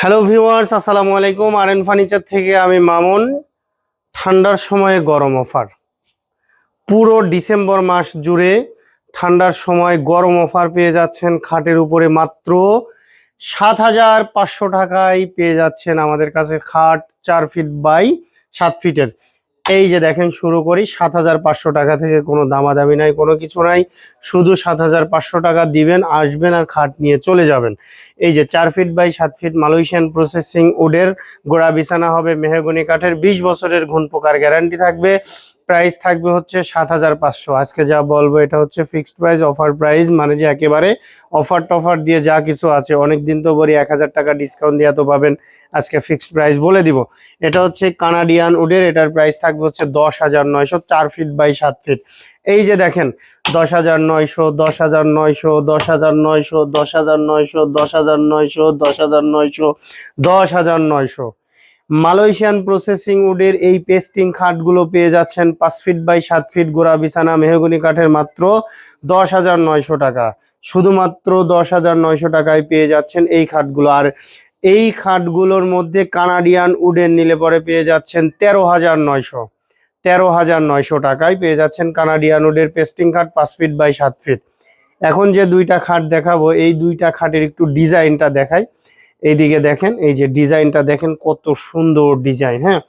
Hello viewers আসসালামু আলাইকুম। আর furniture থেকে আমি মামুন। ঠান্ডার সময়ে গরম অফার। পুরো ডিসেম্বর মাস জুড়ে ঠান্ডার সময় গরম অফার পেয়ে যাচ্ছেন খাটের উপরে মাত্র সাত হাজার পাঁচশো টাকায় পেয়ে যাচ্ছেন আমাদের কাছে খাট চার ফিট বাই সাত ফিটের এই যে দেখেন শুরু করি, সাত হাজার পাঁচশো টাকা থেকে কোনো দামাদামি নাই, কোনো কিছু নাই। শুধু সাত হাজার পাঁচশো টাকা দিবেন, আসবেন আর খাট নিয়ে চলে যাবেন। এই যে চার ফিট বাই সাত ফিট মালয়েশিয়ান প্রসেসিং উডের গোড়া বিছানা হবে মেহগনি কাঠের, বিশ বছরের ঘুন পোকার গ্যারান্টি থাকবে। প্রাইস থাকবে হচ্ছে সাত হাজার পাঁচশো। আজকে যা বলব, এটা হচ্ছে ফিক্সড প্রাইস অফার প্রাইস মানে যে একেবারে অফার টফার দিয়ে যা কিছু আছে অনেক দিন তো বলি এক হাজার টাকা ডিসকাউন্ট দিয়ে তো পাবেন, আজকে ফিক্সড প্রাইস বলে দিব। এটা হচ্ছে কানাডিয়ান উডের এটার প্রাইস থাকবে হচ্ছে দশ হাজার নয়শো, চার ফিট বাই সাত ফিট এই যে দেখেন, দশ হাজার নয়শো, দশ হাজার নয়শো, দশ হাজার নয়শো, দশ হাজার নয়শো, দশ হাজার নয়শো, দশ হাজার নয়শো, দশ হাজার নয়শো। মালয়েশিয়ান প্রসেসিং উডের এই পেস্টিং খাটগুলো পেয়ে যাচ্ছেন পাঁচ ফিট বাই সাত ফিট গোড়া বিছানা মেহগুনি কাঠের মাত্র দশ হাজার নয়শো টাকা। শুধুমাত্র দশ হাজার নয়শো টাকায় পেয়ে যাচ্ছেন এই খাটগুলো। আর এই খাটগুলোর মধ্যে কানাডিয়ান উডের নিলে পরে পেয়ে যাচ্ছেন তেরো হাজার নয়শো। তেরো হাজার নয়শো টাকায় পেয়ে যাচ্ছেন কানাডিয়ান উডের পেস্টিং খাট পাঁচ ফিট বাই সাত ফিট। এখন যে দুইটা খাট দেখাবো, এই দুইটা খাটের একটু ডিজাইনটা দেখাই। এইদিকে দেখেন, এই যে ডিজাইনটা দেখেন কত সুন্দর ডিজাইন হ্যাঁ?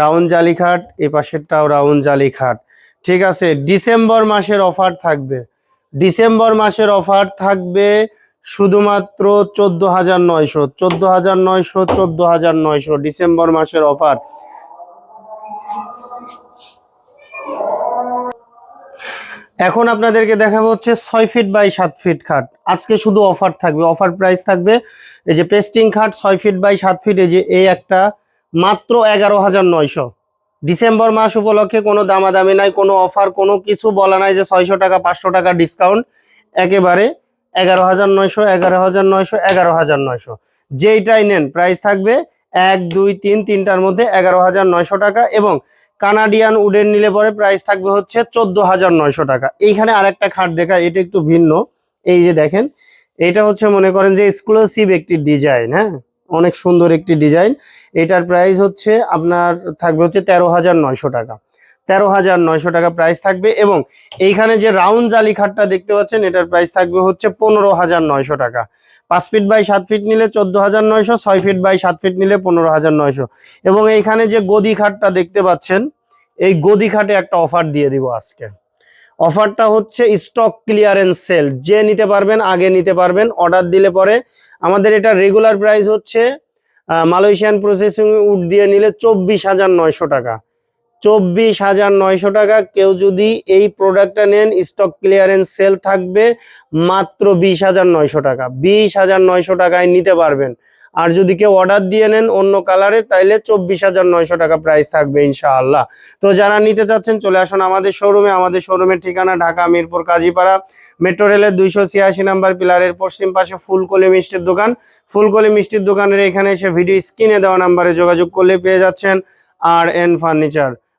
রাউন্ড জালি খাট এ পাশেরটাও রাউন্ড জালি খাট ঠিক আছে, ডিসেম্বর মাসের অফার থাকবে। ডিসেম্বর মাসের অফার থাকবে শুধুমাত্র চোদ্দ হাজার নয়শো, চোদ্দ হাজার নয়শো, চোদ্দ হাজার নয়শো ডিসেম্বর মাসের অফার। এখন আপনাদেরকে দেখাবো হচ্ছে ছয় ফিট বাই সাত ফিট খাট। আজকে শুধু অফার থাকবে অফার প্রাইস থাকবে এই যে পেস্টিং খাট ছয় ফিট বাই সাত ফিট এই যে এই একটা মাত্র এগারো হাজার নয়শো। ডিসেম্বর মাস উপলক্ষে কোনো দামাদামি নাই, কোনো অফার কোনো কিছু বলা নাই যে ছয়শো টাকা, পাঁচশো টাকা ডিসকাউন্ট একেবারে এগারো হাজার নয়শো, এগারো হাজার নয়শো, এগারো হাজার নয়শো। যেইটাই নেন প্রাইস থাকবে এক, দুই, তিন, তিনটার মধ্যে এগারো হাজার নয়শো টাকা এবং কানাডিয়ান উডের নিলে পরে প্রাইস থাকবে হচ্ছে চোদ্দ হাজার নয়শো টাকা। এইখানে আরেকটা খাট দেখা এটা একটু ভিন্ন। এই যে দেখেন, এটা হচ্ছে মনে করেন যে এক্সক্লুসিভ একটি ডিজাইন হ্যাঁ? অনেক সুন্দর একটি ডিজাইন এটার প্রাইস হচ্ছে আপনার থাকবে হচ্ছে তেরো হাজার নয়শো টাকা। তেরো হাজার নয়শো টাকা প্রাইস থাকবে এবং এইখানে যে রাউন্ড জালি খাটটা দেখতে পাচ্ছেন, এটার প্রাইস থাকবে হচ্ছে পনেরো হাজার নয়শো টাকা। পাঁচ ফিট বাই সাত ফিট নিলে চোদ্দ হাজার নয়শো, ছয় ফিট বাই সাত ফিট নিলে পনেরো হাজার নয়শো। এবং এইখানে যে গদি খাটটা দেখতে পাচ্ছেন, এই গদি খাটে একটা অফার দিয়ে দিব আজকে। অফারটা হচ্ছে স্টক ক্লিয়ারেন্স সেল যে নিতে পারবেন, আগে নিতে পারবেন অর্ডার দিলে পরে আমাদের এটা রেগুলার প্রাইস হচ্ছে মালয়েশিয়ান প্রসেসিং উড দিয়ে নিলে চব্বিশ হাজার নয়শো টাকা। চব্বিশ হাজার নয়শো টাকা। কেউ যদি এই প্রোডাক্টটা নেন স্টক ক্লিয়ারেন্স সেল থাকবে মাত্র বিশ হাজার নয়শো টাকা। বিশ হাজার নয়শো টাকায় নিতে পারবেন। আর যদি কেউ অর্ডার দিয়ে নেন অন্য কালারে তাইলে চব্বিশ হাজার নয়শো টাকা প্রাইস থাকবে ইনশাআল্লাহ। তো যারা নিতে চাচ্ছেন, চলে আসুন আমাদের শোরুমে আমাদের শোরুমের ঠিকানা ঢাকা, মিরপুর, কাজীপাড়া। মেট্রো রেলের দুইশো ছিয়াশি নাম্বার পিলারের পশ্চিম পাশে ফুলকলি মিষ্টির দোকান। ফুলকলি মিষ্টির দোকানের এখানে এসে ভিডিও স্ক্রিনে দেওয়া নাম্বারে যোগাযোগ করলে পেয়ে যাচ্ছেন আর এন ফার্নিচার